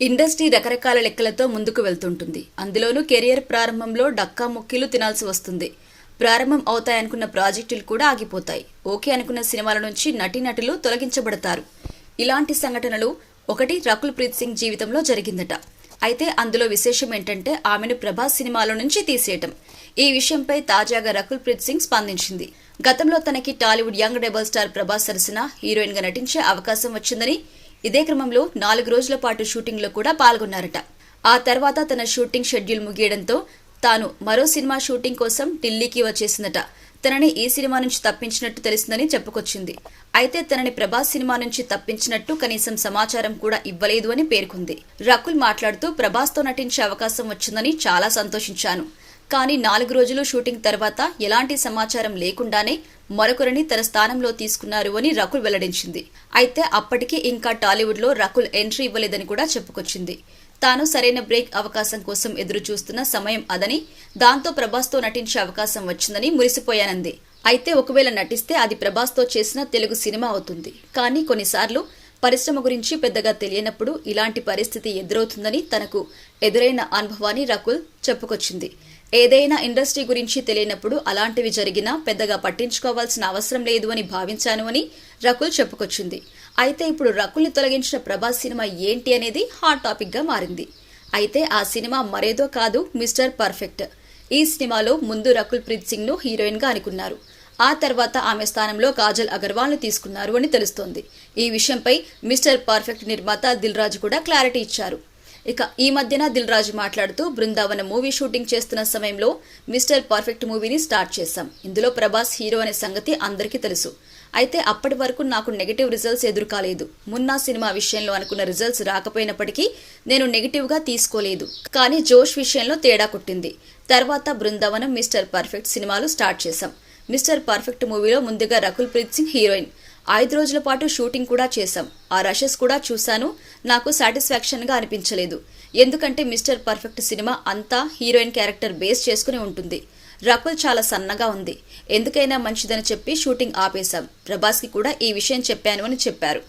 Industry రకరకాల లెక్కలతో ముందుకు వెళ్తుంటుంది. అందులోనూ కెరియర్ ప్రారంభంలో డక్కా ముక్కీలు తినాల్సి వస్తుంది. ప్రారంభం అవుతాయనుకున్న ప్రాజెక్టులు కూడా ఆగిపోతాయి. ఓకే అనుకున్న సినిమాల నుంచి నటీనటులు తొలగించబడతారు. ఇలాంటి సంఘటనలు ఒకటి రకుల్ ప్రీత్ సింగ్ జీవితంలో జరిగిందట. అయితే అందులో విశేషం ఏంటంటే ఆమెను ప్రభాస్ సినిమాల నుంచి తీసేయటం. ఈ విషయంపై తాజాగా రకుల్ ప్రీత్ సింగ్ స్పందించింది. గతంలో తనకి Tollywood young double star Prabhas సరసన హీరోయిన్గా నటించే అవకాశం వచ్చిందని ఇదే క్రమంలో నాలుగు రోజుల పాటు షూటింగ్లో కూడా పాల్గొన్నారట. ఆ తర్వాత తన షూటింగ్ షెడ్యూల్ ముగియడంతో తాను మరో సినిమా షూటింగ్ కోసం ఢిల్లీకి వచ్చేసిందట. తనని ఈ సినిమా నుంచి తప్పించినట్టు తెలిసిందని చెప్పుకొచ్చింది. అయితే తనని ప్రభాస్ సినిమా నుంచి తప్పించినట్టు కనీసం సమాచారం కూడా ఇవ్వలేదు అని పేర్కొంది. రకుల్ మాట్లాడుతూ ప్రభాస్తో నటించే అవకాశం వచ్చిందని చాలా సంతోషించాను. కానీ నాలుగు రోజులు షూటింగ్ తర్వాత ఎలాంటి సమాచారం లేకుండానే మరొకరిని తన స్థానంలో తీసుకున్నారు అని రకుల్ వెల్లడించింది. అయితే అప్పటికి ఇంకా టాలీవుడ్లో రకుల్ ఎంట్రీ ఇవ్వలేదని కూడా చెప్పుకొచ్చింది. తాను సరైన బ్రేక్ అవకాశం కోసం ఎదురు చూస్తున్న సమయం అదని దాంతో ప్రభాస్తో నటించే అవకాశం వచ్చిందని మురిసిపోయానంది. అయితే ఒకవేళ నటిస్తే అది ప్రభాస్తో చేసిన తెలుగు సినిమా అవుతుంది. కానీ కొన్నిసార్లు పరిశ్రమ గురించి పెద్దగా తెలియనప్పుడు ఇలాంటి పరిస్థితి ఎదురవుతుందని తనకు ఎదురైన అనుభవాన్ని రకుల్ చెప్పుకొచ్చింది. ఏదైనా ఇండస్ట్రీ గురించి తెలియనప్పుడు అలాంటివి జరిగినా పెద్దగా పట్టించుకోవాల్సిన అవసరం లేదు అని భావించాను అని రకుల్ చెప్పుకొచ్చింది. అయితే ఇప్పుడు రకుల్ని తొలగించిన ప్రభాస్ సినిమా ఏంటి అనేది హాట్ టాపిక్గా మారింది. అయితే ఆ సినిమా మరేదో కాదు మిస్టర్ పర్ఫెక్ట్. ఈ సినిమాలో ముందు రకుల్ ప్రీత్ సింగ్ను అనుకున్నారు. ఆ తర్వాత ఆమె స్థానంలో కాజల్ అగర్వాల్ను తీసుకున్నారు అని తెలుస్తోంది. ఈ విషయంపై మిస్టర్ పర్ఫెక్ట్ నిర్మాత దిల్ రాజు కూడా క్లారిటీ ఇచ్చారు. ఇక ఈ మధ్యన దిల్ రాజు మాట్లాడుతూ బృందావన మూవీ షూటింగ్ చేస్తున్న సమయంలో మిస్టర్ పర్ఫెక్ట్ మూవీని స్టార్ట్ చేశాం. ఇందులో ప్రభాస్ హీరో అనే సంగతి అందరికీ తెలుసు. అయితే అప్పటి వరకు నాకు నెగిటివ్ రిజల్ట్స్ ఎదురు కాలేదు మున్నా సినిమా విషయంలో అనుకున్న రిజల్ట్స్ రాకపోయినప్పటికీ నేను నెగిటివ్గా తీసుకోలేదు. కానీ జోష్ విషయంలో తేడా కొట్టింది. తర్వాత బృందావనం మిస్టర్ పర్ఫెక్ట్ సినిమాలు స్టార్ట్ చేశాం. మిస్టర్ పర్ఫెక్ట్ మూవీలో ముందుగా రకుల్ ప్రీత్ సింగ్ హీరోయిన్ ఐదు రోజుల పాటు షూటింగ్ కూడా చేశాం. ఆ రషెస్ కూడా చూశాను. నాకు సాటిస్ఫాక్షన్గా అనిపించలేదు. ఎందుకంటే మిస్టర్ పర్ఫెక్ట్ సినిమా అంతా హీరోయిన్ క్యారెక్టర్ బేస్ చేసుకుని ఉంటుంది. రకుల్ చాలా సన్నగా ఉంది. ఎందుకైనా మంచిదని చెప్పి షూటింగ్ ఆపేశాం. ప్రభాస్కి కూడా ఈ విషయం చెప్పాను అని చెప్పారు.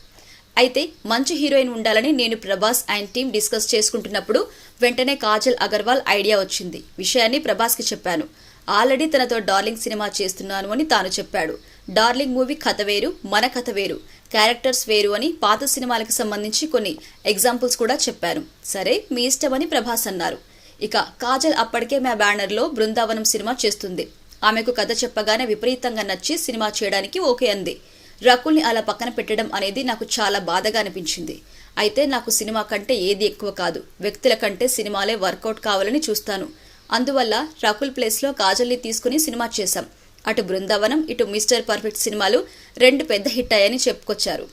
అయితే మంచి హీరోయిన్ ఉండాలని నేను ప్రభాస్ అండ్ టీం డిస్కస్ చేసుకుంటున్నప్పుడు వెంటనే కాజల్ అగర్వాల్ ఐడియా వచ్చింది. విషయాన్ని ప్రభాస్కి చెప్పాను. ఆల్రెడీ తనతో డార్లింగ్ సినిమా చేస్తున్నాను అని తాను చెప్పాడు. డార్లింగ్ మూవీ కథ వేరు మన కథ వేరు. క్యారెక్టర్స్ వేరు అని పాత సినిమాలకు సంబంధించి కొన్ని ఎగ్జాంపుల్స్ కూడా చెప్పారు. సరే మీ ఇష్టమని ప్రభాస్ అన్నారు. ఇక కాజల్ అప్పటికే మా బ్యానర్లో బృందావనం సినిమా చేస్తుంది. ఆమెకు కథ చెప్పగానే విపరీతంగా నచ్చి సినిమా చేయడానికి ఓకే అంది. రకుల్ని అలా పక్కన పెట్టడం అనేది నాకు చాలా బాధగా అనిపించింది. అయితే నాకు సినిమా కంటే ఏది ఎక్కువ కాదు. వ్యక్తుల కంటే సినిమాలే వర్కౌట్ కావాలని చూస్తాను. అందువల్ల రకుల్ ప్లేస్లో కాజల్ని తీసుకుని సినిమా చేశాం. అటు బృందావనం ఇటు మిస్టర్ పర్ఫెక్ట్ సినిమాలు రెండు పెద్ద హిట్ అయ్యాయని చెప్పుకొచ్చారు.